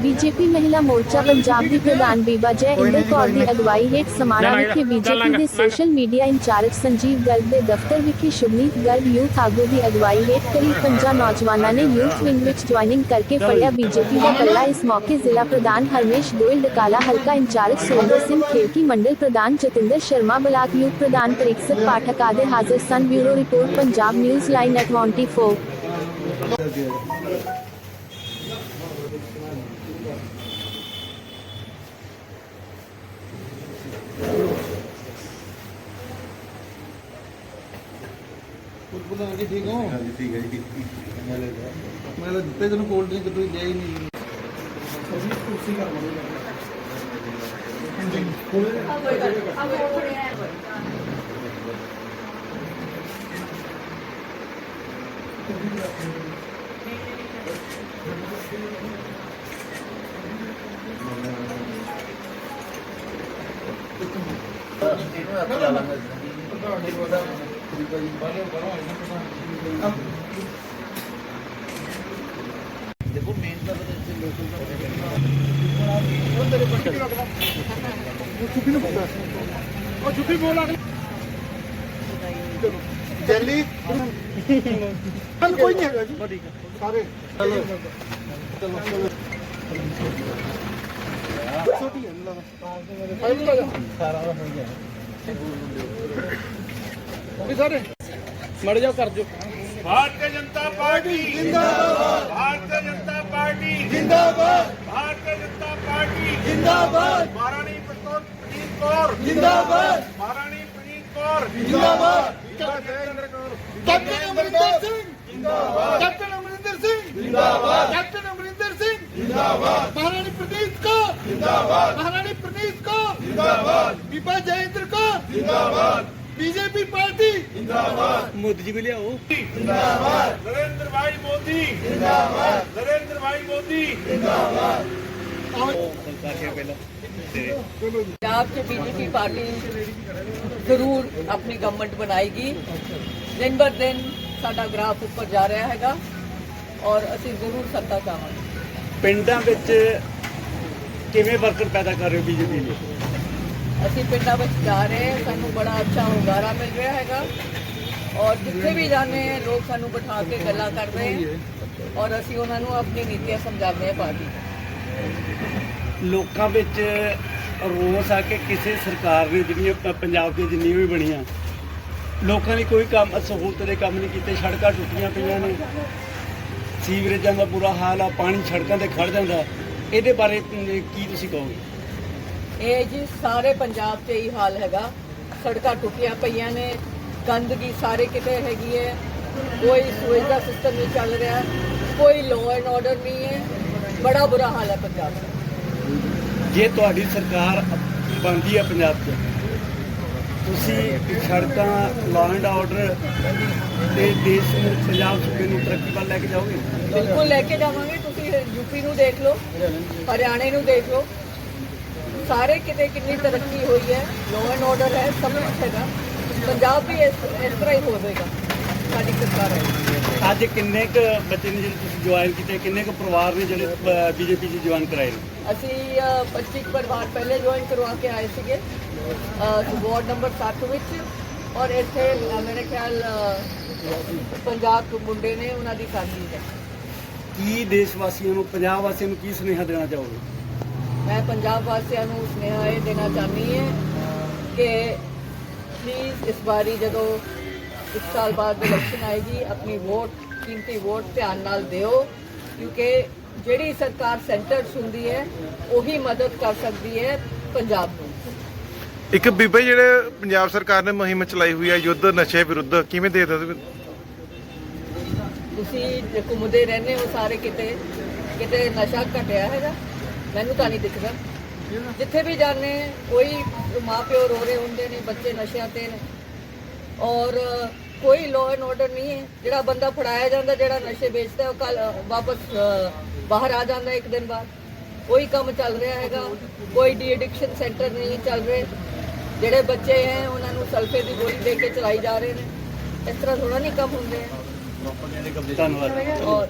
BJP ਮਹਿਲਾ ਮੋਰਚਾ ਪੰਜਾਬ ਦੀ ਪ੍ਰਧਾਨ ਬੀਬਾ ਜੈ ਇੰਦਰ ਕੌਰ ਦੀ ਅਗਵਾਈ ਹੇਠ ਸਮਾਣਾ ਵਿਖੇ ਬੀਜੇਪੀ ਦੇ social media in charge Sanjeev Garg ਦੇ ਦਫ਼ਤਰ ਵਿਖੇ ਸ਼ੁਭਨੀਤ ਗਰਗ ਯੂਥ ਆਗੂ ਦੀ ਅਗਵਾਈ ਹੇਠ ਕਰੀਬ 50 ਨੌਜਵਾਨਾਂ ਨੇ ਯੂਥ ਵਿੰਗ ਵਿੱਚ ਜੁਆਇਨਿੰਗ ਕਰਕੇ ਫੜਿਆ ਬੀਜੇਪੀ ਦਾ ਪੱਲਾ। ਇਸ ਮੌਕੇ ਜ਼ਿਲ੍ਹਾ ਪ੍ਰਧਾਨ ਹਰਮੇਸ਼ ਗੋਇਲ ਡਕਾਲਾ ਹਲਕਾ ਇੰਚਾਰਜ ਸੁਰਿੰਦਰ ਸਿੰਘ ਖੇਲਕੀ ਮੰਡਲ ਪ੍ਰਧਾਨ ਜਤਿੰਦਰ ਸ਼ਰਮਾ ਬਲਾਕ ਯੂਥ ਪ੍ਰਧਾਨ ਪ੍ਰੀਕਸਤ ਪਾਠਕ ਆਦਿ ਹਾਜ਼ਰ ਸਨ। Bureau report Punjab news line at 24 ਪੁੱਤਰ ਜੀ ਠੀਕ ਹੋ ਹਾਂਜੀ ਠੀਕ ਹੈ ਜੀ ਮੈਂ ਤਾਂ ਦਿੱਤੇ ਤੈਨੂੰ ਕੋਲਡ ਡਰਿੰਕ ਤੂੰ ਗਿਆ ਹੀ ਨਹੀਂ ਦੇਖੋ ਮੇਨ ਤਾਂ ਉਹ ਛੁੱਟੀ ਬੋਲ ਆ ਜੈਲੀ? ਕੱਲ ਕੋਈ ਨਹੀਂ ਹੈਗਾ ਜੀ। ਸਾਰੇ। ਚਲੋ। ਚਲੋ ਚਲੋ। ਛੋਟੀ ਹੈ ਨਾ ਲਾ ਜਾ ਸਾਰਾ ਹੋ ਗਿਆ। ਵੀ ਸਾਰੇ ਮੜ ਜਾਓ ਕਰ ਦਿਓ भारतीय जनता पार्टी ਜਿੰਦਾਬਾਦ भारतीय जनता पार्टी ਜਿੰਦਾਬਾਦ भारतीय जनता पार्टी ਜਿੰਦਾਬਾਦ महारानी प्रतोष प्रीत कौर ਜਿੰਦਾਬਾਦ महारानी प्रीत कौर ਜਿੰਦਾਬਾਦ जयेंद्र कौर ਕੈਪਟਨ ਅਮਰਿੰਦਰ ਸਿੰਘ ਜਿੰਦਾਬਾਦ ਕੈਪਟਨ ਅਮਰਿੰਦਰ ਸਿੰਘ ਜਿੰਦਾਬਾਦ ਕੈਪਟਨ ਅਮਰਿੰਦਰ ਸਿੰਘ ਜਿੰਦਾਬਾਦ ਮਹਾਰਾਣੀ ਪ੍ਰਨੀਤ ਕੌਰ ਜਿੰਦਾਬਾਦ ਮਹਾਰਾਣੀ ਪ੍ਰਨੀਤ ਕੌਰ ਜਿੰਦਾਬਾਦ ਬੀਬਾ ਜੈਇੰਦਰ ਕੌਰ ਜਿੰਦਾਬਾਦ ਬੀਜੇਪੀ ਪਾਰਟੀ ਮੋਦੀ ਜੀ ਵੀ ਲਿਆਓ नरेंद्र भाई मोदी जिंदाबाद नरेंद्र भाई मोदी ਪੰਜਾਬ 'ਚ ਬੀਜੇਪੀ ਪਾਰਟੀ ਜ਼ਰੂਰ ਆਪਣੀ ਗਵਰਨਮੈਂਟ ਬਣਾਏਗੀ ਦਿਨ ਬਰ ਦਿਨ ਸਾਡਾ ਗ੍ਰਾਫ ਉੱਪਰ ਜਾ ਰਿਹਾ ਹੈਗਾ ਔਰ ਅਸੀਂ ਜ਼ਰੂਰ ਸੱਤਾ ਚਾਹਾਂਗੇ ਪਿੰਡਾਂ ਵਿੱਚ ਕਿਵੇਂ ਵਰਕਰ ਪੈਦਾ ਕਰ ਰਹੇ ਹੋ ਬੀਜੇਪੀ ਲਈ ਅਸੀਂ ਪਿੰਡਾਂ ਵਿੱਚ ਜਾ ਰਹੇ ਹਾਂ ਸਾਨੂੰ ਬੜਾ ਅੱਛਾ ਹੁੰਗਾਰਾ ਮਿਲ ਰਿਹਾ ਹੈਗਾ। ਔਰ ਜਿੱਥੇ ਵੀ ਜਾਂਦੇ ਹਾਂ ਲੋਕ ਸਾਨੂੰ ਬਿਠਾ ਕੇ ਗੱਲਾਂ ਕਰਦੇ ਹੈ। ਔਰ ਅਸੀਂ ਉਹਨਾਂ ਨੂੰ ਆਪਣੀ ਨੀਤੀਆਂ ਸਮਝਾਉਂਦੇ ਹਾਂ ਪਾਰਟੀ। ਲੋਕਾਂ ਵਿੱਚ ਰੋਸ ਆ ਕਿ ਕਿਸੇ ਸਰਕਾਰ ਨੇ ਜਿਹੜੀਆਂ ਪੰਜਾਬ ਦੀਆਂ ਜਿੰਨੀਆਂ ਵੀ ਬਣੀਆਂ ਲੋਕਾਂ ਲਈ ਕੋਈ ਕੰਮ ਸਹੂਲਤ ਦੇ ਕੰਮ ਨਹੀਂ ਕੀਤੇ ਸੜਕਾਂ ਟੁੱਟੀਆਂ ਪਈਆਂ ਨੇ। ਸੀਵਰੇਜਾਂ ਦਾ ਬੁਰਾ ਹਾਲ ਆ ਪਾਣੀ ਸੜਕਾਂ ਤੇ ਖੜ ਜਾਂਦਾ। ਇਹਦੇ ਬਾਰੇ ਅਮ, ਕੀ ਤੁਸੀਂ ਕਹੋਗੇ? ਇਹ ਜੀ ਸਾਰੇ ਪੰਜਾਬ 'ਚ ਹੀ ਹਾਲ ਹੈਗਾ। ਸੜਕਾਂ ਟੁੱਟੀਆਂ ਪਈਆਂ ਨੇ। ਗੰਦਗੀ ਸਾਰੇ ਕਿਤੇ ਹੈਗੀ ਹੈ। ਕੋਈ ਸੂਏਜ ਦਾ ਸਿਸਟਮ ਨਹੀਂ ਚੱਲ ਰਿਹਾ। ਕੋਈ ਲਾਅ ਐਂਡ ਆਰਡਰ ਨਹੀਂ ਹੈ। ਬੜਾ ਬੁਰਾ ਹਾਲ ਹੈ ਪੰਜਾਬ 'ਚ ਜੇ ਤੁਹਾਡੀ ਸਰਕਾਰ ਬਣਦੀ ਹੈ ਪੰਜਾਬ 'ਚ ਤੁਸੀਂ ਸੜਕਾਂ ਲਾਅ ਐਂਡ ਆਰਡਰ ਤੇ ਦੇਸ਼ ਨੂੰ ਪੰਜਾਬ ਸੂਬੇ ਨੂੰ ਤਰੱਕੀ ਵੱਲ ਲੈ ਕੇ ਜਾਓਗੇ? ਬਿਲਕੁਲ ਲੈ ਕੇ ਜਾਵਾਂਗੇ ਤੁਸੀਂ ਯੂਪੀ ਨੂੰ ਦੇਖ ਲਓ ਹਰਿਆਣੇ ਨੂੰ ਦੇਖ ਲਓ। ਸਾਰੇ ਕਿਤੇ ਕਿੰਨੀ ਤਰੱਕੀ ਹੋਈ ਹੈ ਲਾਅ ਐਂਡ ਆਰਡਰ ਹੈ ਸਭ ਕੁਛ ਹੈਗਾ। ਪੰਜਾਬ ਵੀ ਇਸ ਤਰ੍ਹਾਂ ਹੀ ਹੋਵੇਗਾ ਸਾਡੀ ਸਰਕਾਰ ਹੈ। ਅੱਜ ਕਿੰਨੇ ਕੁ ਬੱਚੇ ਨੇ ਜਿਹੜੇ ਤੁਸੀਂ ਜੁਆਇਨ ਕੀਤੇ ਕਿੰਨੇ ਕੁ ਪਰਿਵਾਰ ਨੇ ਜਿਹੜੇ ਬੀਜੇਪੀ 'ਚ ਜੁਆਇਨ ਕਰਾਏ ਨੇ? ਅਸੀਂ ਅ, 25 ਪਰਿਵਾਰ ਪਹਿਲੇ ਜੁਆਇਨ ਕਰਵਾ ਕੇ ਆਏ ਸੀਗੇ। ਵਾਰਡ ਨੰਬਰ 7 ਵਿੱਚ। ਔਰ ਇੱਥੇ ਮੇਰੇ ਖਿਆਲ ਪੰਜਾਬ ਤੋਂ ਮੁੰਡੇ ਨੇ ਉਹਨਾਂ ਦੀ ਫੈਮਿਲੀ ਹੈ ਕੀ ਦੇਸ਼ ਵਾਸੀਆਂ ਨੂੰ ਪੰਜਾਬ ਵਾਸੀਆਂ ਨੂੰ ਕੀ ਸੁਨੇਹਾ ਦੇਣਾ ਚਾਹੋਗੇ? ਮੈਂ ਪੰਜਾਬ ਵਾਸੀਆਂ ਨੂੰ ਸੁਨੇਹਾ ਇਹ ਦੇਣਾ ਚਾਹੁੰਦੀ ਹਾਂ ਕਿ ਪਲੀਜ਼ ਇਸ ਵਾਰੀ ਜਦੋਂ ਇੱਕ ਸਾਲ ਬਾਅਦ ਇਲੈਕਸ਼ਨ ਆਏਗੀ ਆਪਣੀ ਵੋਟ ਕੀਮਤੀ ਵੋਟ ਧਿਆਨ ਨਾਲ ਦਿਓ। ਕਿਉਂਕਿ ਜਿਹੜੀ ਸਰਕਾਰ ਸੈਂਟਰ ਹੁੰਦੀ ਹੈ ਉਹੀ ਮਦਦ ਕਰ ਸਕਦੀ ਹੈ ਪੰਜਾਬ ਨੂੰ। ਇੱਕ ਬੀਬਾ ਜਿਹੜੇ ਪੰਜਾਬ ਸਰਕਾਰ ਨੇ ਮੁਹਿੰਮ ਚਲਾਈ ਹੋਈ ਹੈ ਯੁੱਧ ਨਸ਼ੇ ਵਿਰੁੱਧ ਕਿਵੇਂ ਦੇ ਦੋ ਤੁਸੀਂ? ਜੇ ਘੁੰਮਦੇ ਰਹਿੰਦੇ ਹੋ ਸਾਰੇ ਕਿਤੇ ਕਿਤੇ ਨਸ਼ਾ ਘਟਿਆ ਹੈਗਾ ਮੈਨੂੰ ਤਾਂ ਨਹੀਂ ਦਿਖਦਾ। ਜਿੱਥੇ ਵੀ ਜਾਂਦੇ ਕੋਈ ਮਾਪਿਓ ਰੋ ਰਹੇ ਹੁੰਦੇ ਨੇ ਬੱਚੇ ਨਸ਼ਿਆਂ ਤੇ ਨੇ। ਔਰ ਕੋਈ ਲਾਅ ਐਂਡ ਆਰਡਰ ਨਹੀਂ ਹੈ। ਜਿਹੜਾ ਬੰਦਾ ਫੜਾਇਆ ਜਾਂਦਾ ਜਿਹੜਾ ਨਸ਼ੇ ਵੇਚਦਾ ਉਹ ਕੱਲ ਵਾਪਸ ਅ, ਬਾਹਰ ਆ ਜਾਂਦਾ ਇੱਕ ਦਿਨ ਬਾਅਦ। ਕੋਈ ਕੰਮ ਚੱਲ ਰਿਹਾ ਹੈਗਾ। ਕੋਈ ਡੀ ਐਡਿਕਸ਼ਨ ਸੈਂਟਰ ਨਹੀਂ ਚੱਲ ਰਹੇ। ਜਿਹੜੇ ਬੱਚੇ ਹੈ ਉਹਨਾਂ ਨੂੰ ਸਲਫੇ ਦੀ ਗੋਲੀ ਦੇ ਕੇ ਚਲਾਈ ਜਾ ਰਹੇ ਨੇ। ਇਸ ਤਰ੍ਹਾਂ ਥੋੜਾ ਨਹੀਂ ਕੰਮ ਹੁੰਦੇ। ਧੰਨਵਾਦ। ਔਰ